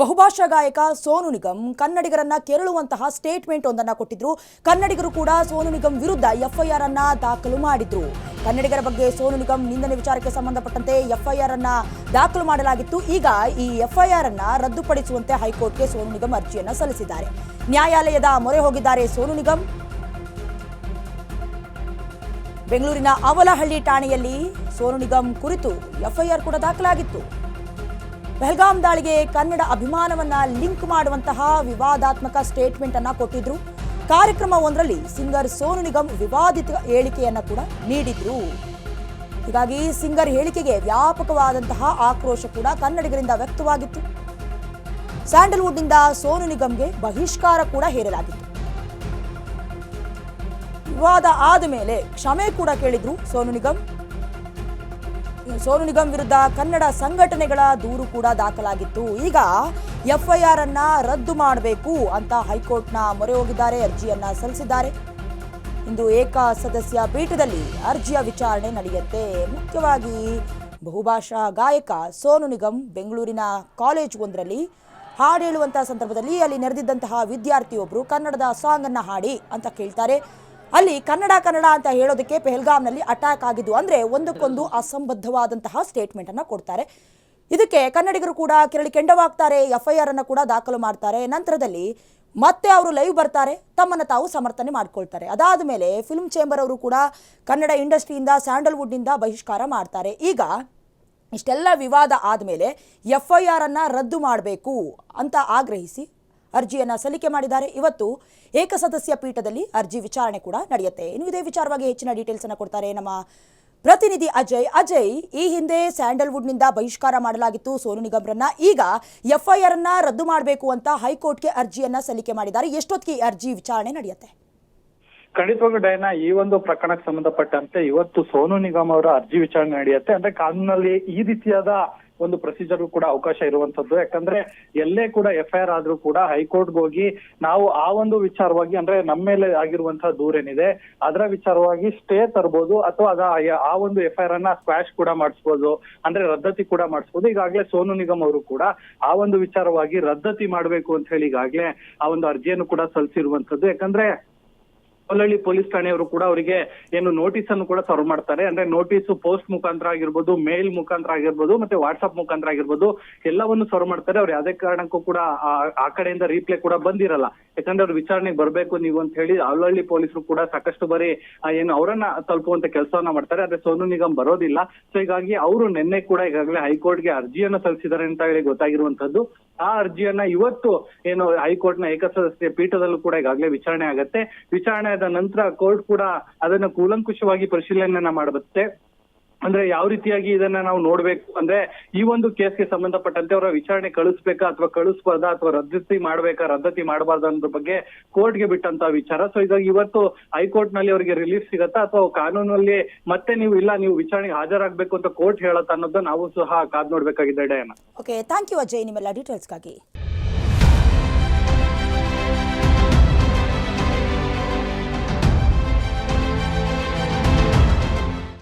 ಬಹುಭಾಷಾ ಗಾಯಕ ಸೋನು ನಿಗಮ್ ಕನ್ನಡಿಗರನ್ನ ಕೆರಳುವಂತಹ ಸ್ಟೇಟ್ಮೆಂಟ್ ಒಂದನ್ನ ಕೊಟ್ಟಿದ್ರು. ಕನ್ನಡಿಗರು ಕೂಡ ಸೋನು ನಿಗಮ್ ವಿರುದ್ಧ ಎಫ್ಐಆರ್ ಅನ್ನ ದಾಖಲು ಮಾಡಿದ್ರು. ಕನ್ನಡಿಗರ ಬಗ್ಗೆ ಸೋನು ನಿಗಮ್ ನಿಂದನೆ ವಿಚಾರಕ್ಕೆ ಸಂಬಂಧಪಟ್ಟಂತೆ ಎಫ್ಐಆರ್ ಅನ್ನ ದಾಖಲು ಮಾಡಲಾಗಿತ್ತು. ಈಗ ಈ ಎಫ್ಐಆರ್ ಅನ್ನ ರದ್ದುಪಡಿಸುವಂತೆ ಹೈಕೋರ್ಟ್ಗೆ ಸೋನು ನಿಗಮ್ ಅರ್ಜಿಯನ್ನ ಸಲ್ಲಿಸಿದ್ದಾರೆ. ನ್ಯಾಯಾಲಯದ ಮೊರೆ ಹೋಗಿದ್ದಾರೆ ಸೋನು ನಿಗಮ್. ಬೆಂಗಳೂರಿನ ಅವಲಹಳ್ಳಿ ಠಾಣೆಯಲ್ಲಿ ಸೋನು ನಿಗಮ್ ಕುರಿತು ಎಫ್ಐಆರ್ ಕೂಡ ದಾಖಲಾಗಿತ್ತು. ಪಹಲ್ಗಾಮ್ ದಾಳಿಗೆ ಕನ್ನಡ ಅಭಿಮಾನವನ್ನ ಲಿಂಕ್ ಮಾಡುವಂತಹ ವಿವಾದಾತ್ಮಕ ಸ್ಟೇಟ್ಮೆಂಟ್ ಅನ್ನ ಕೊಟ್ಟಿದ್ರು. ಕಾರ್ಯಕ್ರಮ ಒಂದರಲ್ಲಿ ಸಿಂಗರ್ ಸೋನು ನಿಗಮ್ ವಿವಾದಿತ ಹೇಳಿಕೆಯನ್ನ ಕೂಡ ನೀಡಿದ್ರು. ಹೀಗಾಗಿ ಸಿಂಗರ್ ಹೇಳಿಕೆಗೆ ವ್ಯಾಪಕವಾದಂತಹ ಆಕ್ರೋಶ ಕೂಡ ಕನ್ನಡಿಗರಿಂದ ವ್ಯಕ್ತವಾಗಿತ್ತು. ಸ್ಯಾಂಡಲ್ವುಡ್ನಿಂದ ಸೋನು ನಿಗಮ್ಗೆ ಬಹಿಷ್ಕಾರ ಕೂಡ ಹೇರಲಾಗಿತ್ತು. ವಿವಾದ ಆದ ಮೇಲೆ ಕ್ಷಮೆ ಕೂಡ ಕೇಳಿದ್ರು ಸೋನು ನಿಗಮ್ ಸೋನು ನಿಗಮ್ ವಿರುದ್ಧ ಕನ್ನಡ ಸಂಘಟನೆಗಳ ದೂರು ಕೂಡ ದಾಖಲಾಗಿತ್ತು. ಈಗ ಎಫ್ಐಆರ್ ಅನ್ನ ರದ್ದು ಮಾಡಬೇಕು ಅಂತ ಹೈಕೋರ್ಟ್ನ ಮೊರೆ ಹೋಗಿದ್ದಾರೆ, ಅರ್ಜಿಯನ್ನ ಸಲ್ಲಿಸಿದ್ದಾರೆ. ಇಂದು ಏಕ ಸದಸ್ಯ ಪೀಠದಲ್ಲಿ ಅರ್ಜಿಯ ವಿಚಾರಣೆ ನಡೆಯುತ್ತೆ. ಮುಖ್ಯವಾಗಿ ಬಹುಭಾಷಾ ಗಾಯಕ ಸೋನು ನಿಗಮ್ ಬೆಂಗಳೂರಿನ ಕಾಲೇಜ್ ಒಂದರಲ್ಲಿ ಹಾಡು ಹೇಳುವಂತಹ ಸಂದರ್ಭದಲ್ಲಿ ಅಲ್ಲಿ ನೆರೆದಿದ್ದಂತಹ ವಿದ್ಯಾರ್ಥಿಯೊಬ್ಬರು ಕನ್ನಡದ ಸಾಂಗ್ ಅನ್ನ ಹಾಡಿ ಅಂತ ಕೇಳ್ತಾರೆ. ಅಲ್ಲಿ ಕನ್ನಡ ಕನ್ನಡ ಅಂತ ಹೇಳೋದಕ್ಕೆ ಪೆಹಲ್ಗಾಮ್ನಲ್ಲಿ ಅಟ್ಯಾಕ್ ಆಗಿದ್ದು ಅಂದ್ರೆ ಒಂದಕ್ಕೊಂದು ಅಸಂಬದ್ಧವಾದಂತಹ ಸ್ಟೇಟ್ಮೆಂಟ್ ಅನ್ನ ಕೊಡ್ತಾರೆ. ಇದಕ್ಕೆ ಕನ್ನಡಿಗರು ಕೂಡ ಕೆರಳಿ ಕೆಂಡವಾಗ್ತಾರೆ ಎಫ್ಐಆರ್ ಅನ್ನು ಕೂಡ ದಾಖಲು ಮಾಡ್ತಾರೆ. ನಂತರದಲ್ಲಿ ಮತ್ತೆ ಅವರು ಲೈವ್ ಬರ್ತಾರೆ, ತಮ್ಮನ್ನು ತಾವು ಸಮರ್ಥನೆ ಮಾಡ್ಕೊಳ್ತಾರೆ. ಅದಾದ ಮೇಲೆ ಫಿಲ್ಮ್ ಚೇಂಬರ್ ಅವರು ಕೂಡ ಕನ್ನಡ ಇಂಡಸ್ಟ್ರಿಯಿಂದ ಸ್ಯಾಂಡಲ್ವುಡ್ನಿಂದ ಬಹಿಷ್ಕಾರ ಮಾಡ್ತಾರೆ. ಈಗ ಇಷ್ಟೆಲ್ಲ ವಿವಾದ ಆದಮೇಲೆ ಎಫ್ ಐ ಆರ್ ಅನ್ನ ರದ್ದು ಮಾಡಬೇಕು ಅಂತ ಆಗ್ರಹಿಸಿ ಅರ್ಜಿಯನ್ನ ಸಲ್ಲಿಕೆ ಮಾಡಿದ್ದಾರೆ. ಇವತ್ತು ಏಕಸದಸ್ಯ ಪೀಠದಲ್ಲಿ ಅರ್ಜಿ ವಿಚಾರಣೆ ಕೂಡ ನಡೆಯುತ್ತೆ. ಇನ್ನು ಇದೇ ವಿಚಾರವಾಗಿ ಹೆಚ್ಚಿನ ಡೀಟೇಲ್ಸ್ ಅನ್ನು ಕೊಡ್ತಾರೆ ನಮ್ಮ ಪ್ರತಿನಿಧಿ ಅಜಯ್. ಅಜಯ್, ಈ ಹಿಂದೆ ಸ್ಯಾಂಡಲ್ವುಡ್ನಿಂದ ಬಹಿಷ್ಕಾರ ಮಾಡಲಾಗಿತ್ತು ಸೋನು ನಿಗಮ್ರನ್ನ. ಈಗ ಎಫ್ಐಆರ್ ಅನ್ನ ರದ್ದು ಮಾಡಬೇಕು ಅಂತ ಹೈಕೋರ್ಟ್ಗೆ ಅರ್ಜಿಯನ್ನ ಸಲ್ಲಿಕೆ ಮಾಡಿದ್ದಾರೆ. ಎಷ್ಟೊತ್ತಿಗೆ ಅರ್ಜಿ ವಿಚಾರಣೆ ನಡೆಯುತ್ತೆ? ಖಂಡಿತವಾಗ್ಲೂ ಡಯನ, ಈ ಒಂದು ಪ್ರಕರಣಕ್ಕೆ ಸಂಬಂಧಪಟ್ಟಂತೆ ಇವತ್ತು ಸೋನು ನಿಗಮ್ ಅವರ ಅರ್ಜಿ ವಿಚಾರಣೆ ನಡೆಯುತ್ತೆ. ಅಂದ್ರೆ ಕಾನೂನಲ್ಲಿ ಈ ರೀತಿಯಾದ ಒಂದು ಪ್ರೊಸೀಜರ್ ಕೂಡ ಅವಕಾಶ ಇರುವಂತದ್ದು ಯಾಕಂದ್ರೆ ಎಲ್ಲೇ ಕೂಡ ಎಫ್ಐಆರ್ ಆದ್ರೂ ಕೂಡ ಹೈಕೋರ್ಟ್ಗೆ ಹೋಗಿ ನಾವು ಆ ಒಂದು ವಿಚಾರವಾಗಿ, ಅಂದ್ರೆ ನಮ್ಮ ಮೇಲೆ ಆಗಿರುವಂತಹ ದೂರೇನಿದೆ, ಅದರ ವಿಚಾರವಾಗಿ ಸ್ಟೇ ತರಬಹುದು ಅಥವಾ ಅದ ಆ ಒಂದು ಎಫ್ಐಆರ್ ಅನ್ನ ಸ್ಕ್ವಾಶ್ ಕೂಡ ಮಾಡಿಸ್ಬೋದು, ಅಂದ್ರೆ ರದ್ದತಿ ಕೂಡ ಮಾಡಿಸ್ಬೋದು. ಈಗಾಗಲೇ ಸೋನು ನಿಗಮ್ ಅವರು ಕೂಡ ಆ ಒಂದು ವಿಚಾರವಾಗಿ ರದ್ದತಿ ಮಾಡಬೇಕು ಅಂತ ಹೇಳಿ ಈಗಾಗಲೇ ಆ ಒಂದು ಅರ್ಜಿಯನ್ನು ಕೂಡ ಸಲ್ಲಿಸಿರುವಂತದ್ದು ಯಾಕಂದ್ರೆ ಕೊಲ್ಲಳ್ಳಿ ಪೊಲೀಸ್ ಠಾಣೆಯವರು ಕೂಡ ಅವರಿಗೆ ಏನು ನೋಟಿಸ್ ಅನ್ನು ಕೂಡ ಸರ್ವ್ ಮಾಡ್ತಾರೆ. ಅಂದ್ರೆ ನೋಟಿಸ್ ಪೋಸ್ಟ್ ಮುಖಾಂತರ ಆಗಿರ್ಬೋದು ಮೇಲ್ ಮುಖಾಂತರ ಆಗಿರ್ಬೋದು, ಮತ್ತೆ ವಾಟ್ಸ್ಆಪ್ ಮುಖಾಂತರ ಆಗಿರ್ಬೋದು, ಎಲ್ಲವನ್ನು ಸರ್ವ್ ಮಾಡ್ತಾರೆ. ಅವ್ರು ಯಾವ್ದೇ ಕಾರಣಕ್ಕೂ ಕೂಡ ಆ ಕಡೆಯಿಂದ ರೀಪ್ಲೈ ಕೂಡ ಬಂದಿರಲ್ಲ. ಯಾಕಂದ್ರೆ ಅವ್ರು ವಿಚಾರಣೆಗೆ ಬರ್ಬೇಕು ನೀವು ಅಂತ ಹೇಳಿ ಅಲ್ಲಹಳ್ಳಿ ಪೊಲೀಸರು ಕೂಡ ಸಾಕಷ್ಟು ಬಾರಿ ಏನು ಅವರನ್ನ ತಲುಪುವಂತ ಕೆಲಸವನ್ನ ಮಾಡ್ತಾರೆ. ಆದ್ರೆ ಸೋನು ನಿಗಮ್ ಬರೋದಿಲ್ಲ. ಸೊ ಹೀಗಾಗಿ ಅವರು ನಿನ್ನೆ ಕೂಡ ಈಗಾಗಲೇ ಹೈಕೋರ್ಟ್ಗೆ ಅರ್ಜಿಯನ್ನ ಸಲ್ಲಿಸಿದ್ದಾರೆ ಅಂತ ಹೇಳಿ ಗೊತ್ತಾಗಿರುವಂತದ್ದು ಆ ಅರ್ಜಿಯನ್ನ ಇವತ್ತು ಏನು ಹೈಕೋರ್ಟ್ನ ಏಕಸದಸ್ಯ ಪೀಠದಲ್ಲೂ ಕೂಡ ಈಗಾಗಲೇ ವಿಚಾರಣೆ ಆಗತ್ತೆ. ವಿಚಾರಣೆ ಆದ ನಂತರ ಕೋರ್ಟ್ ಕೂಡ ಅದನ್ನ ಕೂಲಂಕುಷವಾಗಿ ಪರಿಶೀಲನೆಯನ್ನ ಮಾಡುತ್ತೆ ಅಂದ್ರೆ ಯಾವ ರೀತಿಯಾಗಿ ಇದನ್ನ ನಾವು ನೋಡ್ಬೇಕು? ಅಂದ್ರೆ ಈ ಒಂದು ಕೇಸ್ಗೆ ಸಂಬಂಧಪಟ್ಟಂತೆ ಅವರ ವಿಚಾರಣೆ ಕಳಿಸ್ಬೇಕಾ ಅಥವಾ ಕಳಿಸ್ಬಾರ್ದಾ ಅಥವಾ ರದ್ದತಿ ಮಾಡ್ಬೇಕಾ, ರದ್ದತಿ ಮಾಡಬಾರ್ದಾ ಅನ್ನೋದ್ರ ಬಗ್ಗೆ ಕೋರ್ಟ್ಗೆ ಬಿಟ್ಟಂತ ವಿಚಾರ. ಸೊ ಇದಾಗ ಇವತ್ತು ಹೈಕೋರ್ಟ್ನಲ್ಲಿ ಅವರಿಗೆ ರಿಲೀಫ್ ಸಿಗತ್ತಾ ಅಥವಾ ಕಾನೂನಲ್ಲಿ ಮತ್ತೆ ನೀವು ಇಲ್ಲ, ನೀವು ವಿಚಾರಣೆಗೆ ಹಾಜರಾಗಬೇಕು ಅಂತ ಕೋರ್ಟ್ ಹೇಳತ್ತ ಅನ್ನೋದನ್ನ ನಾವು ಸಹ ಕಾದ್ ನೋಡ್ಬೇಕಾಗಿದೆ Diana okay thank you Ajay ನಿಮ್ಮೆಲ್ಲ ಡೀಟೇಲ್ಸ್ಗಾಗಿ